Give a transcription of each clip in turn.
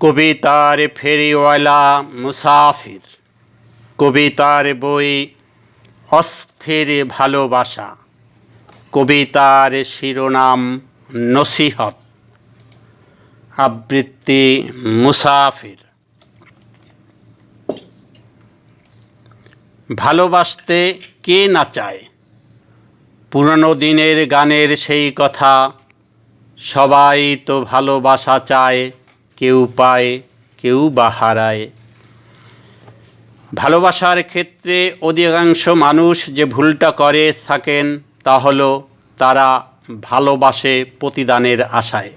কবিতার ফেরিওয়ালা মুসাফির, কবিতার বই অস্থির ভালোবাসা, কবিতার শিরোনাম নসিহত, আবৃত্তি মুসাফির। ভালোবাসতে কে না চায়? পুরনো দিনের গানের সেই কথা, সবাই তো ভালোবাসা চায় কেউ পায়, কেউ বা হারায়। ভালোবাসার ক্ষেত্রে অধিকাংশ মানুষ যে ভুলটা করে থাকেন, তা হলো তারা ভালোবাসে প্রতিদানের আশায়।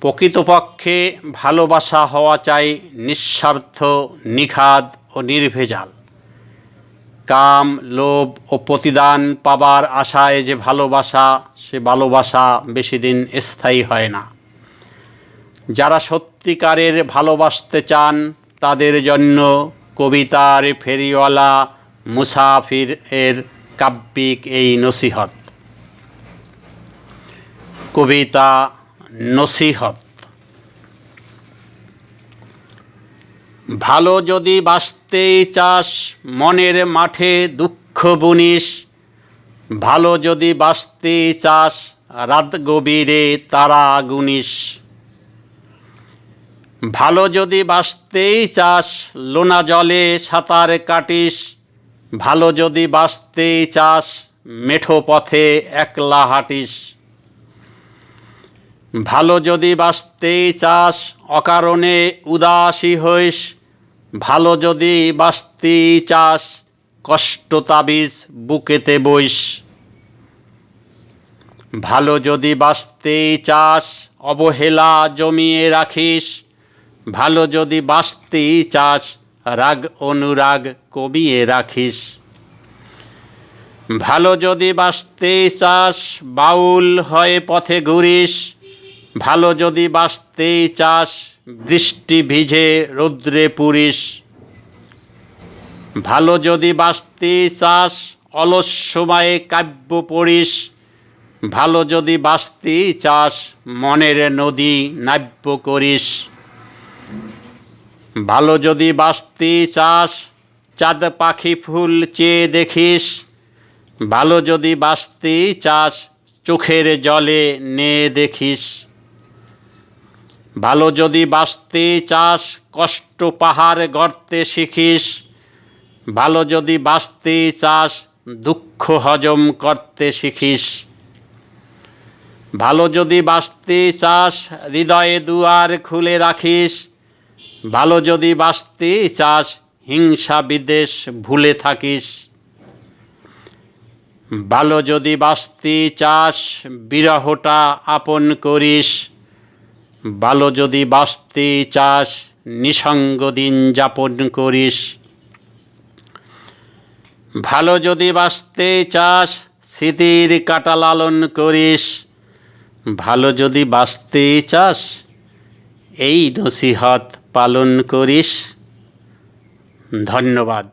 প্রকৃতপক্ষে ভালোবাসা হওয়া চাই নিঃস্বার্থ, নিখাদ ও নির্ভেজাল। কাম, লোভ ও প্রতিদান পাবার আশায় যে ভালোবাসা, সে ভালোবাসা বেশি দিন স্থায়ী হয় না। যারা সত্যিকারের ভালোবাসতে চান, তাদের জন্য কবিতার ফেরিওয়ালা মুসাফির এর কাব্যিক এই নসিহত। কবিতা নসিহত। ভালো যদি বাঁচতেই চাস, মনের মাঠে দুঃখ বুনিস। ভালো যদি বাঁচতেই চাস, রাত গভীরে তারা গুনিস। ভালো যদি বাঁচতেই চাস, লোনা জলে সাঁতার কাটিস। ভালো যদি বাঁচতেই চাস, মেঠো পথে একলা হাঁটিস। ভালো যদি বাঁচতেই চাস, অকারণে উদাসী হইস। ভালো যদি বাঁচতেই চাস, কষ্ট তাবিজ বুকেতে বইস। ভালো যদি বাঁচতেই চাস, অবহেলা জমিয়ে রাখিস। ভালো যদি বাঁচতেই চাস রাগ অনুরাগ কবিয়ে রাখিস। ভালো যদি বাঁচতেই চাস বাউল হয়ে পথে ঘুরিস। ভালো যদি বাঁচতেই চাস বৃষ্টি ভিজে রৌদ্রে পুরিস। ভালো যদি বাঁচতেই চাস অলস সময়ে কাব্য পড়িস। ভালো যদি বাঁচতেই চাস মনের নদী নাব্য করিস। ভালো যদি বাঁচতেই চাস, চাঁদ পাখি ফুল চেয়ে দেখিস। ভালো যদি বাঁচতেই চাস, চোখের জলে নে দেখিস। ভালো যদি বাঁচতে চাস, কষ্ট পাহাড় গড়তে শিখিস। ভালো যদি বাঁচতে চাস, দুঃখ হজম করতে শিখিস। ভালো যদি বাঁচতে চাস, হৃদয়ে দুয়ার খুলে রাখিস। ভালো যদি বাঁচতে, চাস হিংসা বিদেশ ভুলে থাকিস। ভালো যদি বাঁচতে, চাস বিরহটা আপন করিস। ভালো যদি বাঁচতে, চাস নিসঙ্গ দিন যাপন করিস। ভালো যদি বাঁচতে, চাস স্মৃতির কাটা লালন করিস। ভালো যদি বাঁচতে, চাস এই নসিহত পালন করিস। ধন্যবাদ।